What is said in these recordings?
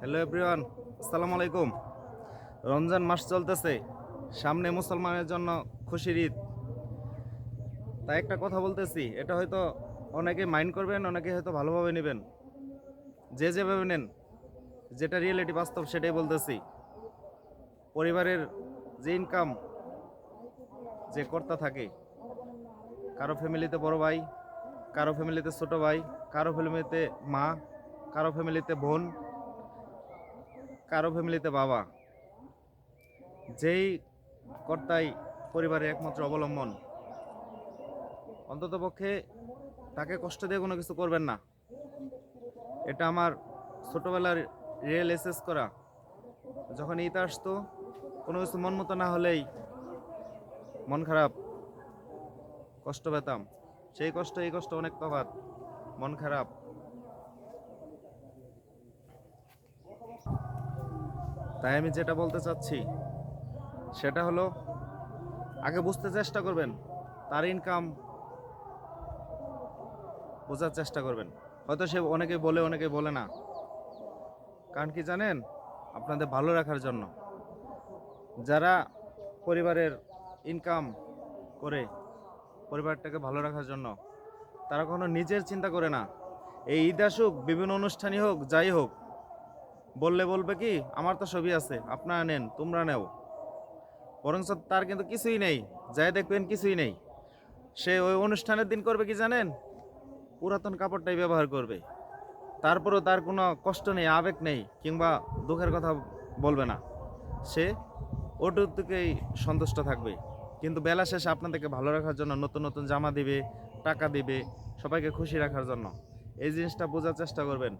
Hello everyone আসসালামু আলাইকুম। রমজান মাস চলতেছে, সামনে মুসলমানের জন্য খুশির ঈদ। তাই একটা কথা বলতেছি, এটা হয়তো অনেকে মাইন্ড করবেন, অনেকে হয়তো ভালোভাবে নেবেন। যে যেভাবে নেন, যেটা রিয়েলিটি বাস্তব সেটাই বলতেছি। পরিবারের যে ইনকাম যে কর্তা থাকে, কারও ফ্যামিলিতে বড় ভাই, কারও ফ্যামিলিতে ছোট ভাই, কারও ফ্যামিলিতে মা কারও ফ্যামিলিতে বোন, কারও ফ্যামিলিতে বাবা। যেই কর্তাই পরিবারের একমাত্র অবলম্বন অন্ততপক্ষে তাকে কষ্ট দিয়ে কোনো কিছু করবেন না। এটা আমার ছোটোবেলার রিয়েল এসেস করা। যখন ঈদ আসতো, কোনো কিছু মন মতো না হলেই মন খারাপ, কষ্ট পেতাম। সেই কষ্ট, এই কষ্ট অনেক তফাৎ মন খারাপ। তাই আমি যেটা বলতে চাচ্ছি, সেটা হলো, আগে বুঝতে চেষ্টা করবেন, তার ইনকাম বোঝার চেষ্টা করবেন। হয়তো সে অনেকে বলে অনেকে বলে না। কারণ কি জানেন? আপনাদের ভালো রাখার জন্য। যারা পরিবারের ইনকাম করে, পরিবারটাকে ভালো রাখার জন্য, তারা কোনো নিজের চিন্তা করে না। এই ঈদ আসুক, বিভিন্ন অনুষ্ঠানই হোক, যাই হোক বললে বলবে কি, আমার তো ছবি আছে, আপনারা নেন, তোমরা নেও। বরং তার কিন্তু কিছুই নেই, যাই দেখবেন কিছুই নেই। সে ওই অনুষ্ঠানের দিন করবে কি জানেন? পুরাতন কাপড়টাই ব্যবহার করবে। তারপরেও তার কোনো কষ্ট নেই, আবেগ নেই, কিংবা দুঃখের কথা বলবে না। সে ওটুর থেকেই সন্তুষ্ট থাকবে। কিন্তু বেলা শেষে আপনাদেরকে ভালো রাখার জন্য, নতুন নতুন জামা দিবে, টাকা দিবে, সবাইকে খুশি রাখার জন্য। এই জিনিসটা বোঝার চেষ্টা করবেন।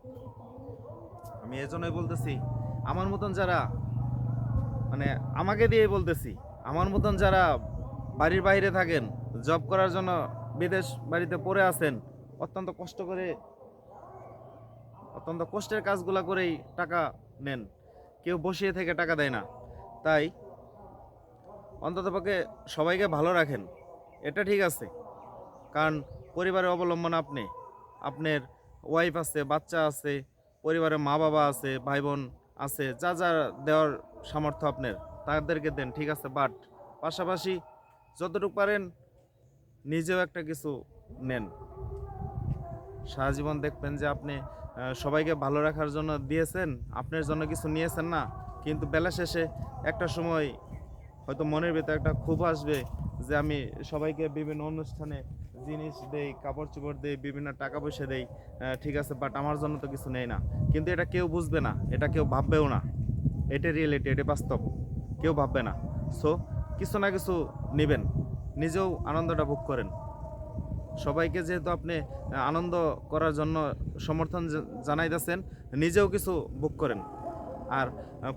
আমি এজন্যই বলতেছি, আমার মতন যারা মানে আমাকে দিয়ে বলতেছি, আমার মতন যারা বাড়ির বাইরে থাকেন জব করার জন্য বিদেশ বাড়িতে পড়ে আছেন, অত্যন্ত কষ্ট করে, অত্যন্ত কষ্টের কাজগুলা করেই টাকা নেন। কেউ বসিয়ে থেকে টাকা দেয় না। তাই অন্ততপক্ষে সবাইকে ভালো রাখেন। এটা ঠিক আছে। কারণ পরিবারের অবলম্বন আপনি, আপনার ওয়াইফ আছে, বাচ্চা আছে পরিবারের মা বাবা আছে ভাই বোন আছে, যা যা দেওয়ার সামর্থ্য আপনার, তাদেরকে দেন, ঠিক আছে? বাট পাশাপাশি যতটুকু পারেন, নিজেও একটা কিছু নেন। সারা জীবন দেখবেন যে আপনি সবাইকে ভালো রাখার জন্য দিয়েছেন, আপনার জন্য কিছু নিয়েছেন না, কিন্তু বেলা শেষে একটা সময় হয়তো মনের ভিতরে একটা ক্ষোভ আসবে যে আমি সবাইকে বিভিন্ন অনুষ্ঠানে জিনিস দেই কাপড় চোপড় দেই, বিভিন্ন টাকা পয়সা দেই ঠিক আছে বাট আমার জন্য তো কিছু নেই না। কিন্তু এটা কেউ বুঝবে না, এটা কেউ ভাববেও না। এটা রিয়েলিটি এটা বাস্তব, কেউ ভাববে না। সো কিছু না কিছু নেবেন, নিজেও আনন্দটা ভোগ করেন। সবাইকে যেহেতু আপনি আনন্দ করার জন্য সমর্থন জানাইতেছেন, নিজেও কিছু ভোগ করেন। আর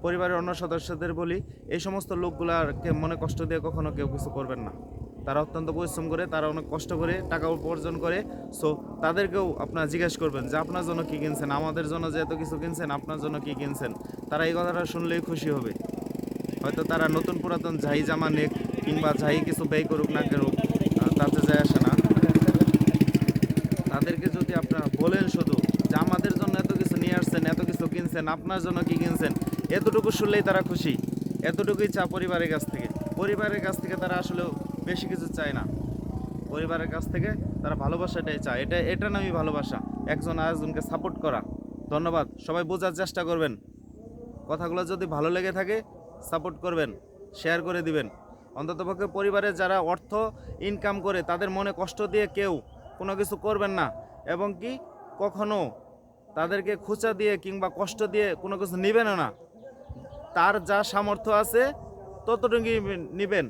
পরিবারের অন্য সদস্যদের বলি, এই সমস্ত লোকগুলাকে মনে কষ্ট দিয়ে কখনো কেউ কিছু করবেন না। তারা অত্যন্ত পরিশ্রম করে, তারা অনেক কষ্ট করে, টাকা উপার্জন করে। সো তাদেরকেও আপনারা জিজ্ঞেস করবেন যে, আপনার জন্য কী কিনছেন? আমাদের জন্য যে এত কিছু কিনছেন, আপনার জন্য কী কিনছেন? তারা এই কথাটা শুনলেই খুশি হবে। হয়তো তারা নতুন পুরাতন ঝাই জামা নেক কিংবা ঝাই কিছু ব্যয় করুক না করুক তাতে যায় আসে না তাদেরকে যদি আপনারা বলেন শুধু যে আমাদের জন্য এত কিছু নিয়ে আসছেন এত কিছু কিনছেন, আপনার জন্য কি কিনছেন, এতটুকু শুনলেই তারা খুশি। এতটুকুই চা পরিবারের কাছ থেকে। পরিবারের কাছ থেকে তারা আসলে বেশি কিছু চায় না। পরিবারের কাছ থেকে তারা ভালোবাসাটাই চায়। এটা এটা নামই ভালোবাসা, একজন আরেকজনকে সাপোর্ট করা। ধন্যবাদ। সবাই বোঝার চেষ্টা করবেন। কথাগুলো যদি ভালো লেগে থাকে সাপোর্ট করবেন শেয়ার করে দিবেন। অন্ততপক্ষে পরিবারে যারা অর্থ ইনকাম করে, তাদের মনে কষ্ট দিয়ে কেউ কোনো কিছু করবেন না। এবং কি, কখনো তাদেরকে খোঁচা দিয়ে কিংবা কষ্ট দিয়ে কোনো কিছু নেবেনও না। তার যা সামর্থ্য আছে, ততটুকুই নেবেন।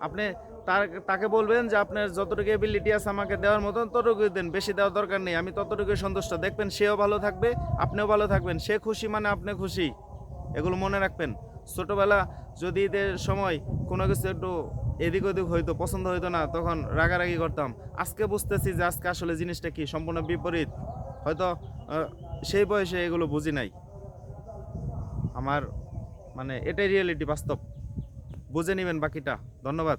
আপনি তার, তাকে বলবেন যে আপনার যতটুকু এবিলিটি আছে আমাকে দেওয়ার মতন ততটুকুই দেন, বেশি দেওয়ার দরকার নেই। আমি ততটুকুই সন্তুষ্ট। দেখবেন সেও ভালো থাকবে, আপনিও ভালো থাকবেন। সে খুশি মানে আপনি খুশি। এগুলো মনে রাখবেন। ছোটোবেলা যদি ঈদের সময় কোনো কিছু একটু এদিক ওদিক হইতো, পছন্দ হইতো না, তখন রাগারাগি করতাম। আজকে বুঝতেছি যে আজকে আসলে জিনিসটা কি, সম্পূর্ণ বিপরীত। হয়তো সেই বয়সে এগুলো বুঝি নাই। আমার মানে এটাই রিয়েলিটি বাস্তব। বুঝে নেবেন বাকিটা। ধন্যবাদ।